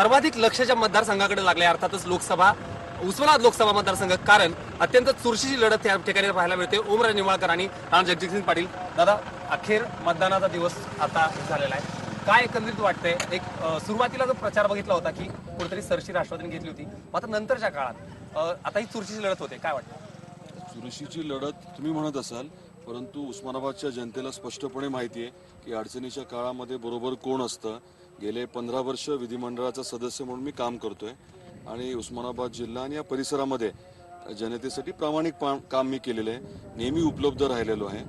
सर्वाधिक लक्षच्या मतदारसंघाकडे लागले अर्थातच लोकसभा उस्मानाबाद लोकसभा मतदारसंघ. कारण अत्यंत चुरशीची लढत या ठिकाणी पाहायला मिळते. ओमराज निंबाळकर आणि राणा जगजितसिंग पाटील. दादा अखेर मतदानाचा दिवस आता झालेला आहे. काय एकंदरीत वाटतंय? एक सुरुवातीला जो प्रचार बघितला होता की कुठेतरी सरशी राष्ट्रवादीने घेतली होती. आता नंतरच्या काळात आता ही चुरशीची लढत होते. काय वाटतं चुरशीची लढत तुम्ही म्हणत असाल परंतु उस्मानाबादच्या जनतेला स्पष्टपणे माहिती आहे की अडचणीच्या काळामध्ये बरोबर कोण असतं? गेले पंधरा वर्ष विधिमंडळाचा सदस्य म्हणून मी काम करतोय. आणि उस्मानाबाद जिल्हा आणि या परिसरामध्ये जनतेसाठी प्रामाणिक काम मी केलेलं आहे. नेहमी उपलब्ध राहिलेलो आहे.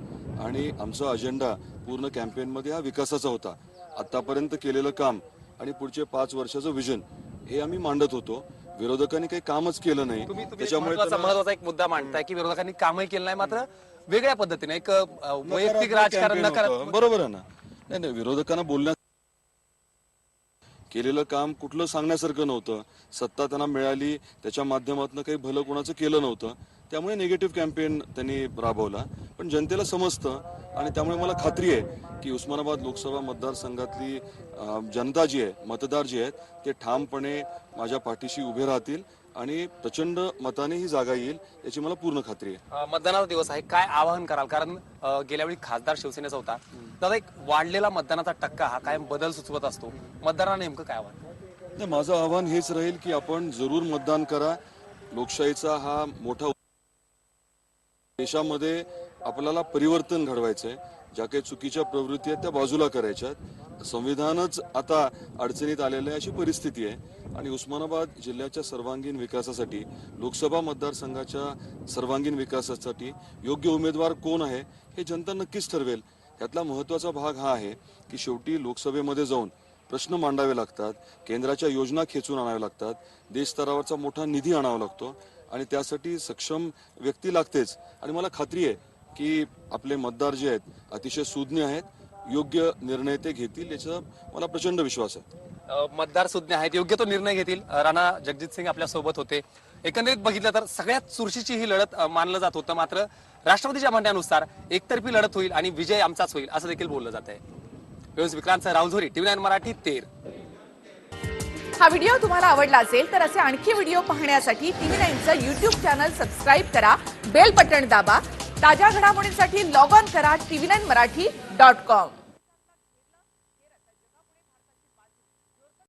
आणि आमचा अजेंडा पूर्ण कॅम्पेनमध्ये हा विकासाचा होता. आतापर्यंत केलेलं काम आणि पुढचे पाच वर्षाचं विजन हे आम्ही मांडत होतो. विरोधकांनी काही कामच केलं नाही. त्याच्यामुळे महत्त्वाचा एक मुद्दा मांडताय की विरोधकांनी कामही केलं नाही मात्र वेगळ्या पद्धतीने एक वैयक्तिक राजकारण. बरोबर आहे ना? नाही नाही विरोधकांना बोलण्या केलेलं काम कुठलं सांगण्यासारखं नव्हतं. सत्ता त्यांना मिळाली त्याच्या माध्यमातून काही भलं कोणाचं केलं नव्हतं. त्यामुळे निगेटिव्ह कॅम्पेन त्यांनी राबवला. पण जनतेला समजतं आणि त्यामुळे मला खात्री आहे की उस्मानाबाद लोकसभा मतदारसंघातली जनता जी आहे मतदार जे आहेत ते ठामपणे माझ्या पाठीशी उभे राहतील आणि प्रचंड मताने ही जागा येईल याची मला पूर्ण खात्री आहे. मतदानाचा दिवस आहे. काय आवाहन कराल? कारण अ, गेल्या वेळी खासदार शिवसेनेचा होता. दादा एक वाढलेला मतदानाचा टक्का हा कायम बदल सुचवत असतो. मतदारांना नेमकं काय आव्हान नाही माझं आव्हान हेच राहील की आपण जरूर मतदान करा. लोकशाहीचा हा मोठा देशामध्ये आपल्याला परिवर्तन घडवायचं आहे. ज्या काही चुकीच्या प्रवृत्ती आहेत त्या बाजूला करायच्यात संविधानच आता अडचणीत आलेलं आहे अशी परिस्थिती आहे. आणि उस्मानाबाद जिल्ह्याच्या सर्वांगीण विकासासाठी लोकसभा मतदारसंघाच्या सर्वांगीण विकासासाठी योग्य उमेदवार कोण आहे हे जनता नक्कीच ठरवेल. यातला महत्त्वाचा भाग हा आहे की शेवटी लोकसभेमध्ये जाऊन प्रश्न मांडावे लागतात केंद्राच्या योजना खेचून आणाव्या लागतात देश स्तरावरचा मोठा निधी आणावा लागतो आणि त्यासाठी सक्षम व्यक्ती लागतेच. आणि मला खात्री आहे की आपले मतदार जे आहेत अतिशय सुज्ञ आहेत योग्य निर्णय ते घेतील याचा मला प्रचंड विश्वास आहे. मतदार सुज्ञ आहेत योग्य तो निर्णय घेतील. राणा जगजित सिंग आपल्यासोबत होते. एकंदरीत बघितलं तर सगळ्यात चुरशीची ही लढत मानलं जात होतं. मात्र राष्ट्रपतीच्या म्हणण्यानुसार एकतर्फी लढत होईल आणि विजय आमचाच होईल असं देखील बोललं जात आहे व्यवस्थित विक्रांत रावझोरी टीव्ही नाईन मराठी तेर. हा व्हिडिओ तुम्हाला आवडला असेल तर असे आणखी व्हिडिओ पाहण्यासाठी टीव्ही नाईनचं युट्यूब चॅनल सबस्क्राईब करा बेल बटन दाबा ताज्या घडामोडींसाठी लॉग ऑन करा TV nine Marathi dot com.